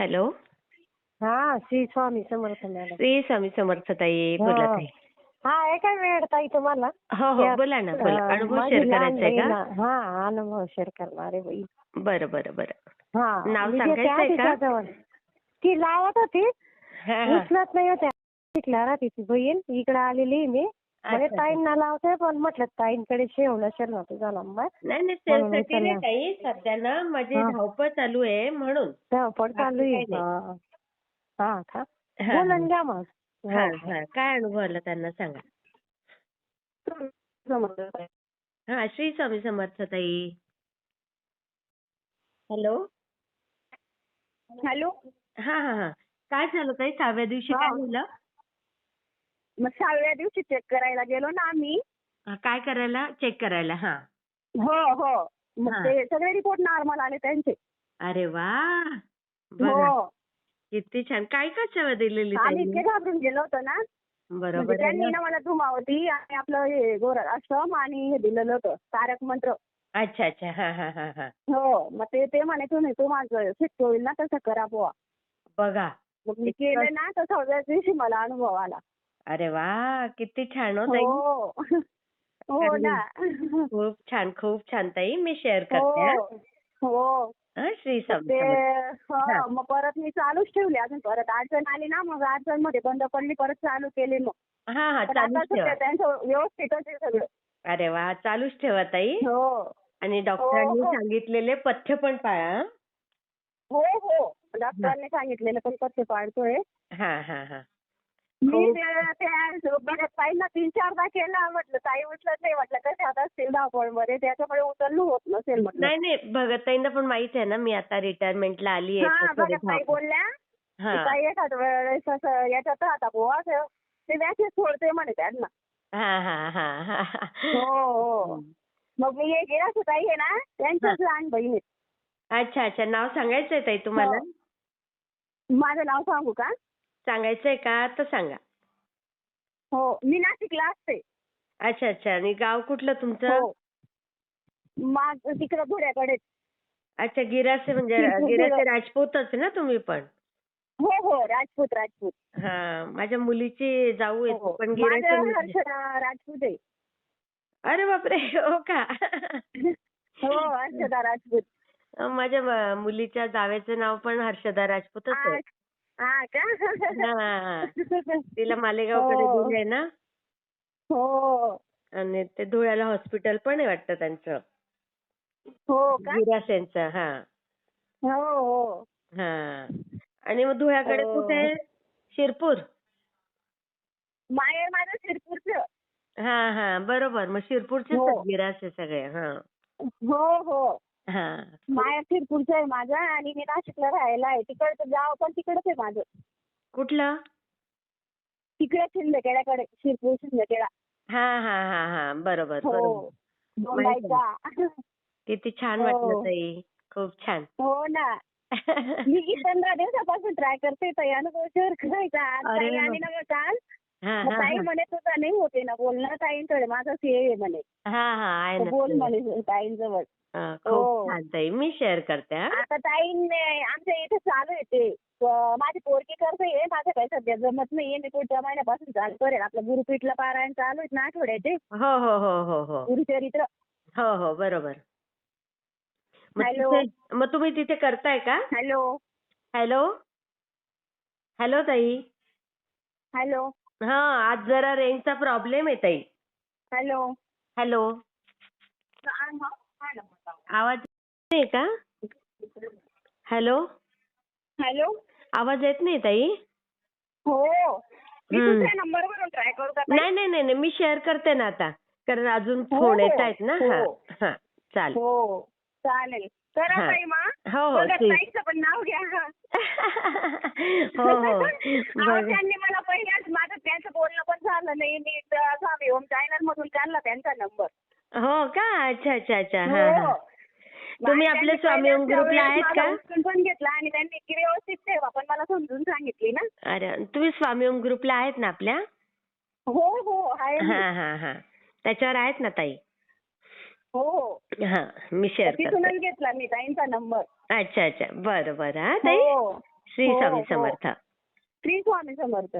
Hello? हा Shri Swami Samarth madam. Shri Swami Samarth ताई बोला. ताई. हा आहे काय वेळ ताई तुम्हाला? हो हो बोला ना बोला. अनुभव शेअर करायचा आहे का. हा अनुभव शेअर करणार आहे बाई. बरं बरं बरं. हा नाव सांगायचं आहे का? ती लावत होती. उचलत नाही होत्या. शिकला राहते ती बहीण. इकडे आलेली मी. म्हणजे. ताईंना लावते पण म्हटलं ताईंकडे शेव नसेल ना तुझा नंबर नाही नाही त्यासाठी नाही. ताई सध्या ना माझी. धावपळ चालू आहे म्हणून धावपळ चालू आहे काही हा. का बोलून घ्या मग हा हो. काय अनुभव आला त्यांना सांगा. हा श्री स्वामी समर्थ ताई हॅलो हॅलो हा हा हा काय झालं ताई सहाव्या दिवशी काय. झालं मग सहाव्या दिवशी चेक करायला गेलो ना आम्ही. हा, काय करायला? चेक करायला हा. हो हो. मग हा. ते सगळे रिपोर्ट नॉर्मल आले त्यांचे. अरे वा! बघा. हो किती छान. काय काय सेवा दिलेली आम्ही? इतके घाबरून गेलो होतो ना. बरोबर म्हणजे आहे त्यांनी ना ना मला धुमावती आणि आपलं हे गोर आश्रम आणि हे दिलेलं होतं तारक मंत्र. अच्छा अच्छा. हा हा हा हा. हो. मग ते ते म्हणे तुम्ही तुम्हाला शिफ्ट होईल ना तसं करा बुवा. बघा. मग मी केलं ना तर सहाव्या दिवशी मला अनुभव आला. अरे वा! किती छान हो ताई. हो. हो ना. खूप छान खूप छान ताई. मी शेअर करते हा. हो. हो श्री समर्थ. मग परत मी चालूच ठेवली. अजून परत अडचण आली ना मग अडचणमध्ये बंद पडली परत चालू केली मग. हा हा चालूच ठेवा. त्यांचं व्यवस्थितच आहे सगळं. अरे वा! चालूच ठेवा ताई. हो. आणि डॉक्टरांनी. सांगितलेले पथ्य पण पाळा हा. हो हो. डॉक्टरांनी सांगितलेलं पण कसं पाळतोय. हा हा हा. मी त्या- त्या बघत ताईंना तीन चारदा केला म्हटलं ताई उचलत नाही. म्हटलं कसे आता असतील धावपळमध्ये? त्याच्यामुळे उचलणं होत नसेल म्हटलं. नाही नाही. भगतताईंना पण माहीत आहे ना मी आता रिटायरमेंटला आली हा आहे बघत ताई धावपळ. बोलल्या. हा. की ताई एखाद वेळेस असं याच्यात राहता बुवा असं ते व्याखेत सोडते म्हणे त्यांना. हा हा हा हा हा. हो हो. मग मी हे गेला ताई आहे ना त्यांच्याच लहान बहीण आहे. अच्छा अच्छा. नाव सांगायचंय ताई तुम्हाला? हो. माझं नाव सांगू का? सांगायचंय का? तर सांगा. हो मी नाशिकला असते. अच्छा अच्छा. आणि गाव कुठलं तुमचं? हो. माझ तिकडं धुळ्याकडे अच्छा गिरासे म्हणजे गिरासे. राजपूतच ना तुम्ही पण? हो हो. राजपूत राजपूत. हा माझ्या मुलीची जाऊ आहे हो. पण गिरासे माझं हर्षदा राजपूत आहे. अरे बापरे हो का? हो हर्षदा राजपूत. माझ्या म- मुलीच्या जावेचं नाव पण हर्षदा राजपूतच आहे. हा हा हा. का तिला मालेगावकडे हो. दूर आहे ना? हो. आणि ते धुळ्याला हॉस्पिटल पण आहे वाटतं त्यांचं. हो का? हा. हो हो. हा. आणि मग धुळ्याकडे हो. कुठे शिरपूर. माहेर माझं शिरपूरचं. हा हा. बरोबर. मग शिरपूरचेच हो. आहेत गिरासे सगळे हो. हो हा. माहेर शिरपूरचं आहे माझं आणि मी नाशिकला राहायला आहे. तिकडचं गाव पण तिकडच आहे माझं. कुठलं? तिकडे शिंदखेड्याकडे शिरपूर शिंदखेडा. हा हा हा हा. बरोबर हो. बरोबर. बोलायचा किती छान हो. वाटलं ताई. खूप छान. हो ना. मी की पंधरा दिवसापासून ट्राय करते ताई. अनुभव शेअर करायचा. आज अरे ताई वा. आली ना काल मग हा ताई म्हणे तुझा नाही होते ना बोलणं ताईंकडे माझं से आहे म्हणे. हा हा आहे तर ना बोल म्हणे ताईंजवळ. हा, हो. खूप छान ताई मी शेअर करते हा. आता ताईंने आमच्या इथे चालू आहे ते. अं, माझी पोरगी करते माझं काही सध्या जमत नाहीये. मी पुढच्या महिन्यापासून चालू करेल. आपलं गुरुपीठला पारायण चालू आहेत ना आठवड्याचे. हो हो हो हो हो. गुरुचरित्र हो हो बरोबर. मग हॅलो. तिथे- मग तुम्ही तिथे करताय का? हॅलो. हॅलो. हॅलो ताई. हॅलो. हा आज जरा रेंजचा प्रॉब्लेम आहे ताई. हॅलो. हॅलो. आवाज नाही का? हॅलो. हॅलो. आवाज येत नाही ताई? हो. मी हम्म. दुसऱ्या नंबरवरून ट्राय करू का ताई? नाही नाही नाही नाही, मी शेअर करते ना आता. कारण अजून हो, फोन हो. येत आहेत ना. हा हो. हा चालेल. हो चालेल. करा हा. ताई हो हो बघा ठीक. ताईचं पण नाव घ्या. हो हो बघ. त्यांनी मला पहिल्याच माझं त्यांचं बोलणं पण झालं नाही. मी स्वामी ओम चॅनल मधून काढला त्यांचा नंबर हो का? अच्छा अच्छा अच्छा. हा हा. हो. तुम्ही आपल्या स्वामी ओम पहिल्याच ग्रुपला आहेत का? पण घेतला आणि त्यांनी की व्यवस्थित ठेवा पण मला समजून सांगितली ना. अरे तुम्ही स्वामी ओम ग्रुपला आहेत ना आपल्या? हो हो आहे. हा हा हा. त्याच्यावर आहेत ना ताई? हो. हो हा मी शेअर करते. तिथूनच घेतला मी ताईंचा नंबर? अच्छा अच्छा. बरं बरं. हा ताई. हो. श्री हो, स्वामी हो. समर्थ. श्री स्वामी समर्थ.